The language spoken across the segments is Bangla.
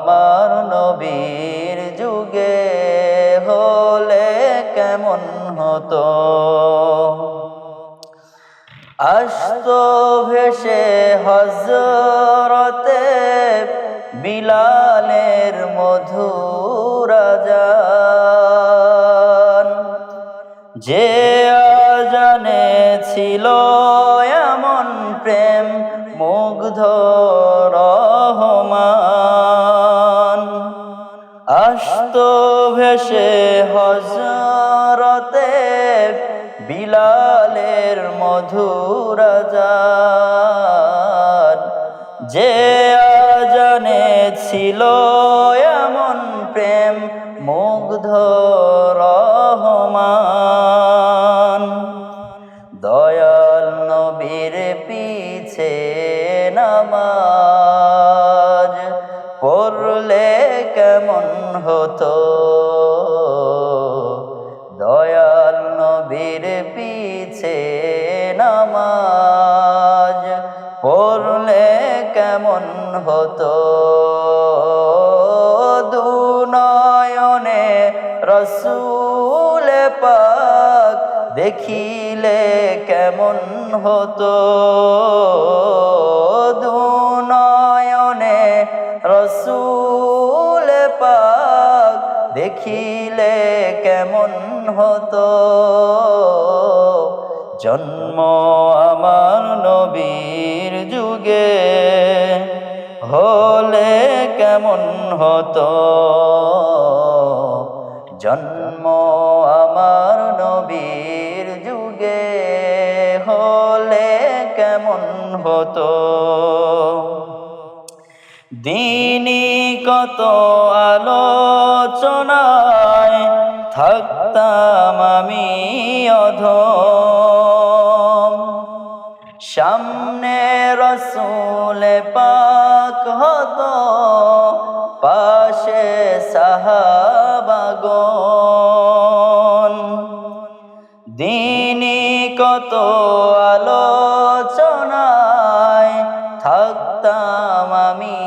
আমার নবীর যুগে হলে কেমন হতো? আস্ত ভেসে হজরতে বিলালের মধুরাজান যে আজানে ছিল ভেসে হজরতে বিলালের মধুরাজান যে আজানে ছিল এমন প্রেম মুগ্ধ রহমান। দয়াল নবীর পিছে নামাজ পড়লে কেমন হতো পিছে নামাজ। পড়লে কেমন হতো? দুনয়নে রসুল পাক দেখিলে কেমন হতো? দুনয়নে রসুল পাক দেখিলে কেমন হতো? জন্ম আমার নবীর যুগে হলে কেমন হতো? জন্ম আমার নবীর যুগে হলে কেমন হতো? দিনী কত আলোচনায় থাকতাম আমি অধম সামনে রসুল পাক হতো, পাশে সাহাবাগন দিনী কত আলোচনায় থাকতাম আমি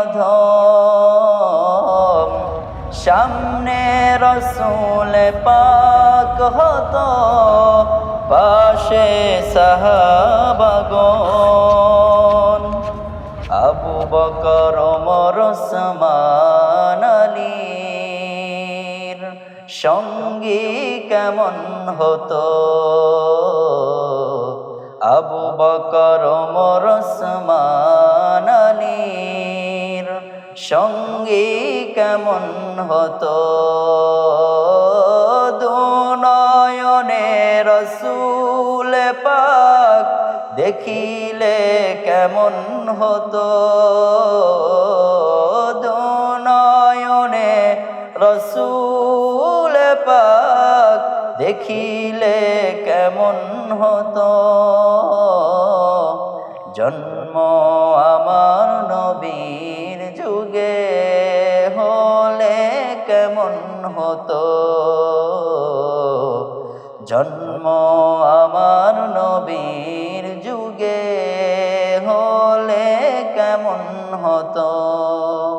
অধম। সামনে রসুল পাক হতো পাশে সাহাবাগন আবু বকর ওসমান, আলীর সঙ্গী কেমন হতো? আবু বকর ওসমান, আলীর সঙ্গী কেমন হতো? দেখিলে কেমন হতো? দুনয়নে রসুল পাক দেখিলে কেমন হতো? জন্ম আমার নবীর যুগে হলে কেমন হতো? জন্ম আমার নবীর যুগে হলে কেমন হতো